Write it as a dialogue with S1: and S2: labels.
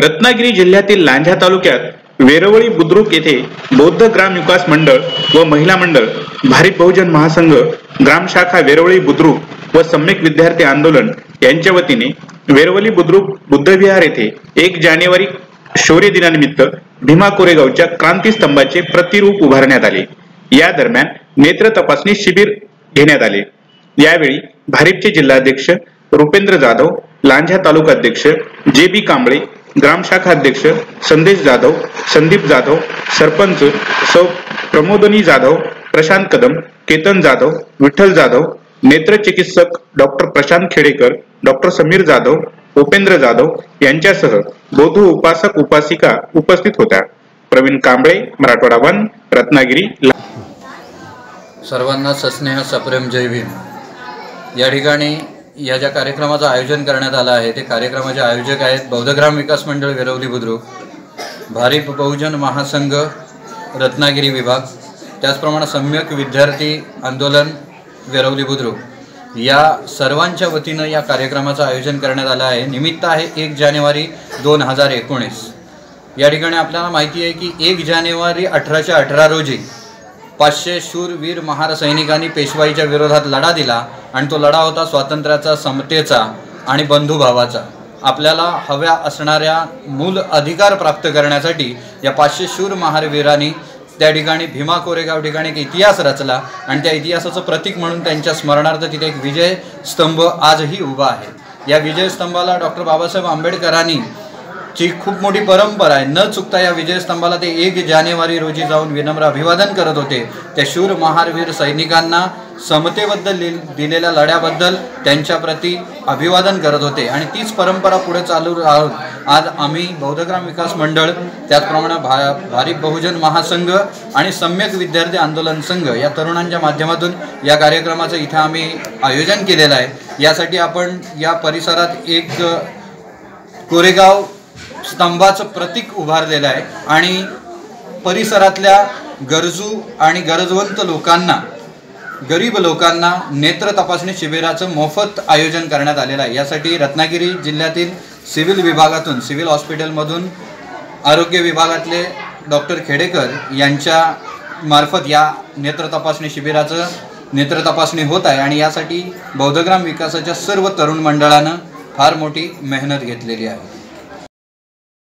S1: रत्नागिरी जिल्ह्यातील लांजा तालुक्यात वेरवळी बुद्रुक येथे बौद्ध ग्राम विकास मंडळ व महिला मंडळ भारिप बहुजन महासंघ ग्राम शाखा वेरवळी बुद्रुक व सम्यक विद्यार्थी आंदोलन यांच्या वतीने वेरवली बुद्रुक बुद्धविहार येथे एक जानेवारी शौर्य दिनानिमित्त भीमा कोरेगावच्या क्रांती स्तंभाचे प्रतिरूप उभारण्यात आले. या दरम्यान नेत्र तपासणी शिबिर घेण्यात आले. यावेळी भारिपचे जिल्हाध्यक्ष रुपेंद्र जाधव लांजा तालुकाध्यक्ष जे बी कांबळे ग्रामशाखा अध्यक्ष संदेश जाधव संदीप जाधव सरपंच सौ प्रमोदनी जाधव प्रशांत कदम केतन जाधव विठ्ठल जाधव नेत्र चिकित्सक डॉक्टर प्रशांत खेडेकर डॉक्टर समीर जाधव उपेंद्र जाधव यांच्यासह बौद्ध उपासक उपासिका उपस्थित होत्या. प्रवीण कांबळे मराठवाडा वन रत्नागिरी
S2: सर्वांना सस्नेह सप्रेम जय भीम. या ठिकाणी या ज्या कार्यक्रमाचं आयोजन करण्यात आलं आहे ते कार्यक्रमाचे आयोजक आहेत बौद्धग्राम विकास मंडळ वेरवली बुद्रुक भारिप बहुजन महासंघ रत्नागिरी विभाग त्याचप्रमाणे सम्यक विद्यार्थी आंदोलन वेरवली बुद्रुक. या सर्वांच्या वतीनं या कार्यक्रमाचं आयोजन करण्यात आलं आहे. निमित्त आहे एक जानेवारी दोन हजार एकोणीस. या ठिकाणी आपल्याला माहिती आहे की एक जानेवारी अठराशे अठरा रोजी पाचशे शूरवीर महार सैनिकांनी पेशवाईच्या विरोधात लढा दिला आणि तो लढा होता स्वातंत्र्याचा समतेचा आणि बंधुभावाचा. आपल्याला हव्या असणाऱ्या मूल अधिकार प्राप्त करण्यासाठी या पाचशे शूर महारवीरांनी त्या ठिकाणी भीमा कोरेगाव ठिकाणी एक इतिहास रचला आणि त्या इतिहासाचं प्रतीक म्हणून त्यांच्या स्मरणार्थ तिथे एक विजय स्तंभ आजही उभा आहे. या विजय स्तंभाला डॉक्टर बाबासाहेब आंबेडकरांनी ची खूप मोठी परंपरा आहे. न चुकता या विजयस्तंभाला ते एक जानेवारी रोजी जाऊन विनम्र अभिवादन करत होते. त्या शूर महारवीर सैनिकांना समतेबद्दल लि- दिलेल्या लढ्याबद्दल त्यांच्याप्रती अभिवादन करत होते. आणि तीच परंपरा पुढे चालू आहोत आज आम्ही बौद्धग्राम विकास मंडळ त्याचप्रमाणे भा भारिप बहुजन महासंघ आणि सम्यक विद्यार्थी आंदोलन संघ या तरुणांच्या माध्यमातून या कार्यक्रमाचं इथं आम्ही आयोजन केलेलं आहे. यासाठी आपण या परिसरात एक कोरेगाव स्तंभाचं प्रतीक उभारलेलं आहे. आणि परिसरातल्या गरजू आणि गरजवंत लोकांना गरीब लोकांना नेत्र तपासणी शिबिराचं मोफत आयोजन करण्यात आलेलं आहे. यासाठी रत्नागिरी जिल्ह्यातील सिव्हिल विभागातून सिव्हिल हॉस्पिटलमधून आरोग्य विभागातले डॉक्टर खेडेकर यांच्या मार्फत या नेत्र तपासणी शिबिराचं नेत्र तपासणी होत आहे. आणि यासाठी बौद्धग्राम विकासाच्या सर्व तरुण मंडळानं फार मोठी मेहनत घेतलेली आहे.